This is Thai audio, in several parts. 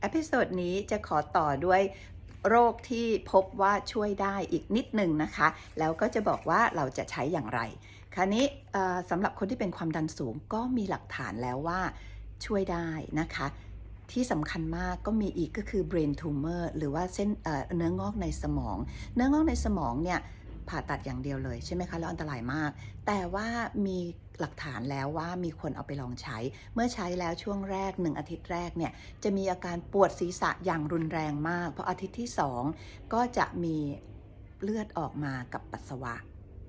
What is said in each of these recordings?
เอพิโซดนี้จะขอต่อด้วยโรคที่พบว่าช่วยได้อีกนิดหนึ่งนะคะ แล้วก็จะบอกว่าเราจะใช้อย่างไร คราวนี้สำหรับคนที่เป็นความดันสูงก็มีหลักฐานแล้วว่าช่วยได้นะคะ ที่สำคัญมากก็มีอีกก็คือ brain tumor หรือว่าเส้นเนื้องอกในสมอง เนื้องอกในสมองเนี่ยผ่าตัดอย่างเดียวเลยใช่ไหมคะ แล้วอันตรายมาก แต่ว่ามี หลักฐานแล้วว่ามีคนเอาไปลองใช้ เมื่อใช้แล้วช่วงแรกหนึ่งอาทิตย์แรกเนี่ยจะมีอาการปวดศีรษะอย่างรุนแรงมากพออาทิตย์ที่สองก็จะมีเลือดออกมากับปัสสาวะ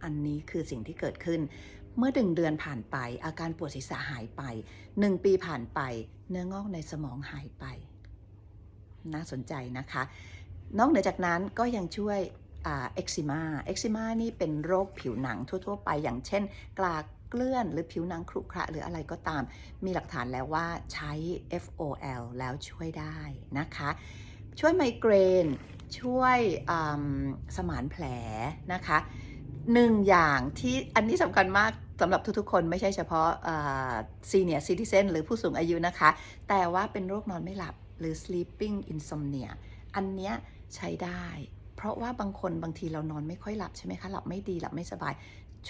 อันนี้คือสิ่งที่เกิดขึ้น เมื่อหนึ่งเดือนผ่านไป อาการปวดศีรษะหายไปหนึ่งปีผ่านไป เนื้องอกในสมองหายไป น่าสนใจนะคะ นอกเหนือจากนั้นก็ยังช่วยเอ็กซิมาเอ็กซิมานี่เป็นโรคผิวหนังทั่ว ๆ ไปอย่างเช่นกลาก เกลื่อนหรือผิวหนังครุขระหรืออะไรก็ตาม มีหลักฐานแล้วว่าใช้ FOL แล้วช่วยได้นะคะ ช่วยไมเกรน ช่วยมสมานแผลนะคะหนึ่งอย่างที่อันนี้สำคัญมากสำหรับทุกๆ คนไม่ใช่เฉพาะซีเนียร์ซิติเซนหรือผู้สูงอายุนะคะ แต่ว่าเป็นโรคนอนไม่หลับหรือ sleeping insomnia อันเนี้ยใช้ได้ เพราะว่าบางคนบางทีเรานอนไม่ค่อยหลับใช่ไหมคะ หลับไม่ดีหลับไม่สบาย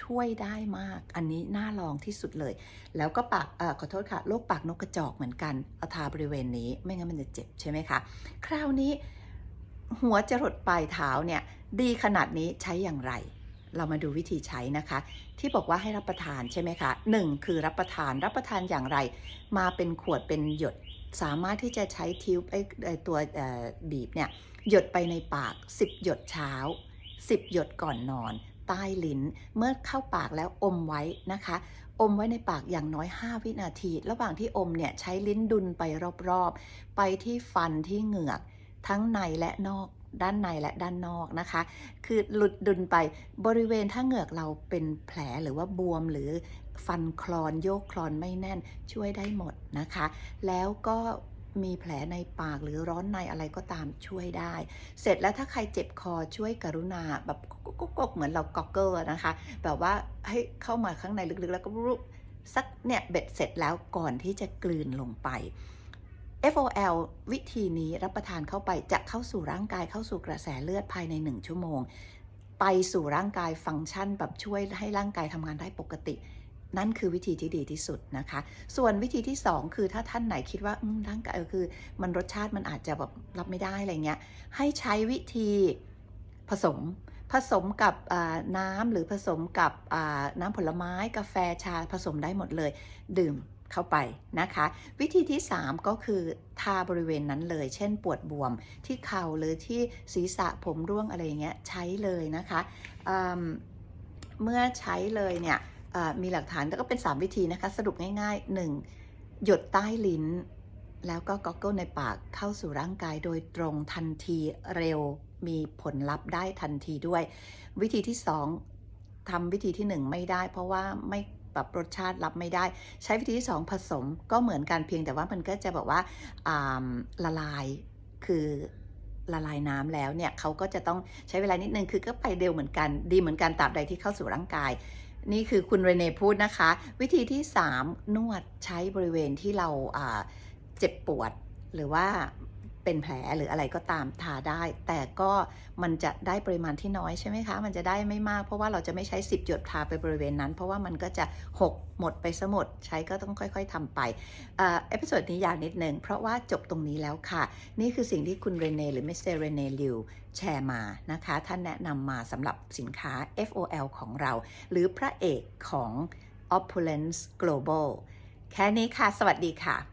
ช่วยได้มาก อันนี้น่าลองที่สุดเลย แล้วก็ปากอขอโทษค่ะโรคปากนกกระจอกเหมือนกันเอาทาบริเวณนี้ไม่งั้นมันจะเจ็บใช่ไหมคะ คราวนี้หัวจรดปลายเท้าเนี่ยดีขนาดนี้ใช้อย่างไร เรามาดูวิธีใช้นะคะ ที่บอกว่าให้รับประทานใช่ไหมคะหนึ่งคือรับประทานรับประทานอย่างไร มาเป็นขวดเป็นหยดสามารถที่จะใช้ทิวไอตัวบีบเนี่ยหยดไปในปาก 10 หยดเช้า 10 หยดก่อนนอน ใต้ลิ้น เมื่อเข้าปากแล้วอมไว้นะคะ อมไว้ในปากอย่างน้อย 5 วินาที ระหว่างที่อมเนี่ยใช้ลิ้นดุนไปรอบๆ ไปที่ฟันที่เหงือก ทั้งในและนอกด้านในและด้านนอกนะคะ คือหลุดดุลไปบริเวณถ้าเหงือกเราเป็นแผลหรือว่าบวมหรือฟันคลอนโยกคลอนไม่แน่นช่วยได้หมดนะคะ แล้วก็ มีแผลในปากหรือร้อนในอะไรก็ตามช่วยได้ เสร็จแล้วถ้าใครเจ็บคอช่วยกรุณาแบบกุ๊กๆเหมือนเราก็อกเกอร์นะคะ แบบว่าให้เข้ามาข้างในลึกๆ แล้วก็รุสักเนี่ยเบ็ดเสร็จแล้วก่อนที่จะกลืนลงไป FOL วิธีนี้รับประทานเข้าไปจะเข้าสู่ร่างกายเข้าสู่กระแสเลือดภายใน 1 ชั่วโมง ไปสู่ร่างกายฟังก์ชันแบบช่วยให้ร่างกายทำงานได้ปกติ นั่นคือวิธีที่ดีที่สุดนะคะ ส่วนวิธีที่ 2 คือถ้าท่านไหนคิดว่าอืมร่างกายคือมันรสชาติมันอาจจะแบบรับไม่ได้อะไรเงี้ย ให้ใช้วิธีผสมผสมกับน้ำหรือผสมกับน้ำผลไม้กาแฟชาผสมได้หมดเลย ดื่มเข้าไปนะคะ วิธีที่ 3 ก็คือทาบริเวณนั้นเลย เช่นปวดบวมที่เข่าหรือที่ศีรษะผมร่วงอะไรอย่างเงี้ยใช้เลยนะคะอืมเมื่อใช้เลยเนี่ย มีหลักฐานแล้วก็เป็น 3 วิธีนะคะ สรุปง่าย ๆ 1. หยดใต้ลิ้น แล้วก็ก็อกเกิลในปากเข้าสู่ร่างกายโดยตรงทันทีเร็วมีผลลัพธ์ได้ทันทีด้วย วิธีที่ 2ทำวิธีที่ 1 ไม่ได้ เพราะว่าไม่ปรับรสชาติรับไม่ได้ ใช้วิธีที่ 2 ผสมก็เหมือนกันเพียงแต่ว่ามันก็จะแบบว่าาละลายคือละลายน้ำแล้วเนี่ยเขาก็จะต้องใช้เวลานิดนึงคือก็ไปเร็วเหมือนกันดีเหมือนกันตราบใดที่เข้าสู่ร่างกาย นี่คือคุณเรเน่พูดนะคะ วิธีที่ 3 นวดใช้บริเวณที่เราอ่าเจ็บปวดหรือว่า เป็นแผลหรืออะไรก็ตามทาได้ แต่ก็มันจะได้ปริมาณที่น้อยใช่ไหมคะ มันจะได้ไม่มากเพราะว่าเราจะไม่ใช้ 10 หยดทาไปบริเวณนั้น เพราะว่ามันก็จะหกหมดไปสมดใช้ก็ต้องค่อยๆทำไปเออเอพิโซดนี้ยาวนิดนึงเพราะว่าจบตรงนี้แล้วค่ะ นี่คือสิ่งที่คุณเรเน่หรือมิสเตอร์เรเน่ลิวแชร์มานะคะ ท่านแนะนำมาสำหรับสินค้า FOL ของเรา หรือพระเอกของ Opulence Global แค่นี้ค่ะ สวัสดีค่ะ